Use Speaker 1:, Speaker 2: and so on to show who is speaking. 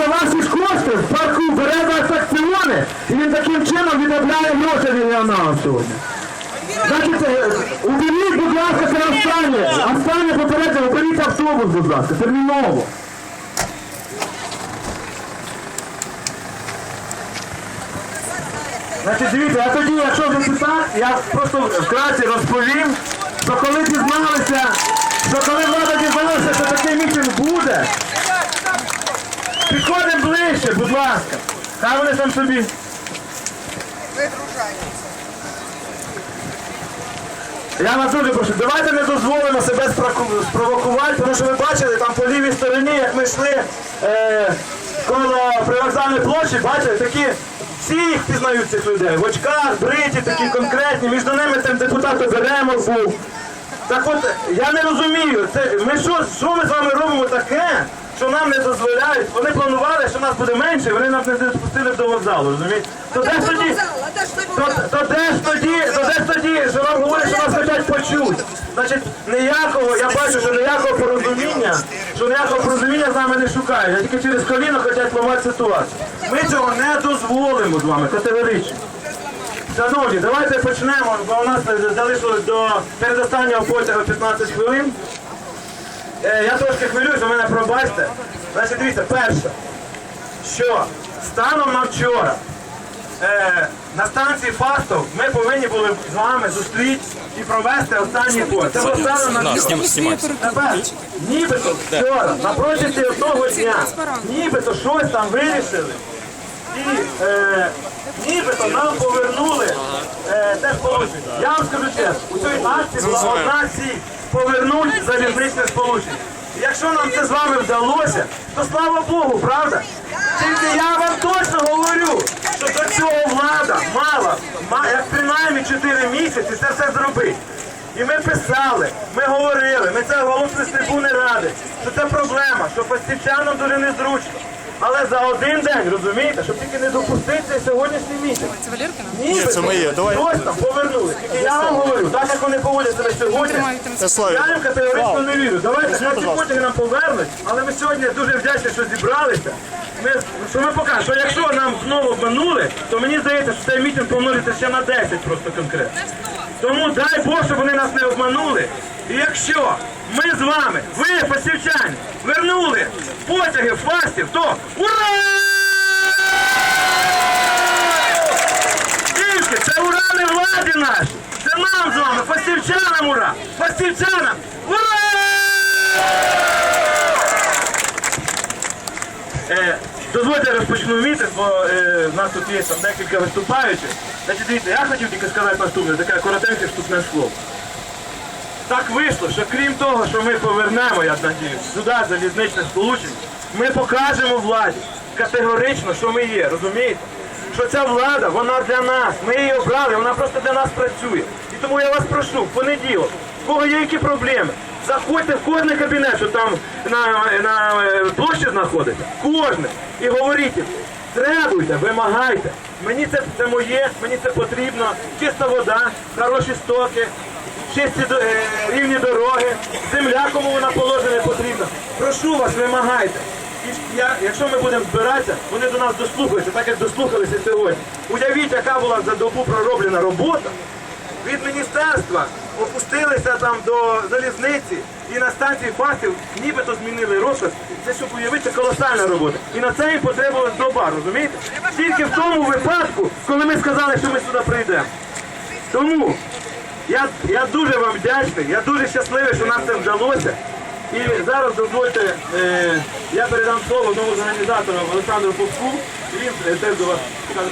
Speaker 1: за ваші кошти в парку бере акціони, і він таким чином відробляє гроші від регіоналу сьогодні. Значить, е, уберіть, будь ласка, це останнє. Останнє попередження, уберіть автобус, будь ласка, терміново. Значить, дивіться, а тоді, якщо вже так, я просто вкратце розповім, що коли дізналися, що коли влада дізналася, що такий мітинг буде, підходимо ближче, будь ласка. Хай вони там собі. Я вас дуже прошу, давайте не дозволимо себе спровокувати, тому що ви бачили там по лівій стороні, як ми йшли е, коло привокзальної площі, бачили, такі всі їх пізнають цих людей. В очках, бриті, такі конкретні, між ними там депутат Оберемов був. Так от, я не розумію, це, ми що, що ми з вами робимо таке, що нам не дозволяють? Вони планували, що нас буде менше, вони нас не допустили до вокзалу, розумієте? То де ж тоді? То, то де ж тоді, то де ж тоді, що вам говорять, що нас хочуть почути? Значить, ніякого, я бачу, що ніякого порозуміння, що ніякого порозуміння з нами не шукають, а тільки через коліно хочуть ламати ситуацію. Ми цього не дозволимо з вами категорично. Шановні, давайте почнемо, бо у нас залишилось до передостаннього потягу 15 хвилин. Е, я трошки хвилююсь, ви мене пробачте. Значить, дивіться, перше, що станом на вчора е, на станції Фастов ми повинні були з вами зустрітися і провести останній потяг. Це було станом на вчора. Тепер, нібито вчора, на протязі одного дня, нібито щось там вирішили. І е, нібито нам повернули е, те сполучення. Я вам скажу чесно, у цій акції була одна ціль – повернути залізничне сполучення. Якщо нам це з вами вдалося, то слава Богу, правда? Тільки я вам точно говорю, що до цього влада мала, як принаймні 4 місяці це все зробити. І ми писали, ми говорили, ми це оголосили з трибуни ради, що це проблема, що постівчанам дуже незручно. Але за один день, розумієте, щоб тільки не допустити сьогоднішній місяць.
Speaker 2: Це Валеркина?
Speaker 1: Ні,
Speaker 3: це моє, давай.
Speaker 1: Ось там повернули. Тільки я вам говорю, так як вони поводять себе сьогодні, я їм категорично не вірю. Давайте хлопці потяги нам повернуть, але ми сьогодні дуже вдячні, що зібралися. Ми, що ми покажемо, що якщо нам знову обманули, то мені здається, що цей мітинг помножиться ще на 10 просто конкретно. Тому дай Бог, щоб вони нас не обманули. І якщо ми з вами, ви, посівчані, вернули потяги фастів, то ура! Тільки це ура не нашій, це нам з вами, фастівчанам ура! Фастівчанам! Ура! Е, дозвольте розпочну мітинг, бо е, в нас тут є там декілька виступаючих. Значить, дивіться, я хотів тільки сказати наступне, таке коротеньке вступне слово. Так вийшло, що крім того, що ми повернемо, я надіюсь, сюди залізничне сполучення, ми покажемо владі категорично, що ми є, розумієте? Що ця влада, вона для нас, ми її обрали, вона просто для нас працює. І тому я вас прошу, в понеділок, в кого є які проблеми, заходьте в кожний кабінет, що там на, на е, площі знаходиться, кожне, і говоріть, требуйте, вимагайте. Мені це, це моє, мені це потрібно, чиста вода, хороші стоки, чисті е, рівні дороги, земля, кому вона положена потрібна. Прошу вас, вимагайте. Я, якщо ми будемо збиратися, вони до нас дослухаються, так як дослухалися сьогодні. Уявіть, яка була за добу пророблена робота. Від міністерства опустилися там до залізниці і на станції фастів нібито змінили розказ. Це щоб уявити, колосальна робота. І на це їм потребувалась доба, розумієте? Тільки в тому випадку, коли ми сказали, що ми сюди прийдемо. Тому я, я дуже вам вдячний, я дуже щасливий, що нам це вдалося. І зараз дозвольте, е, я передам слово новому організатору Олександру Попку, і він е, теж до вас скаже.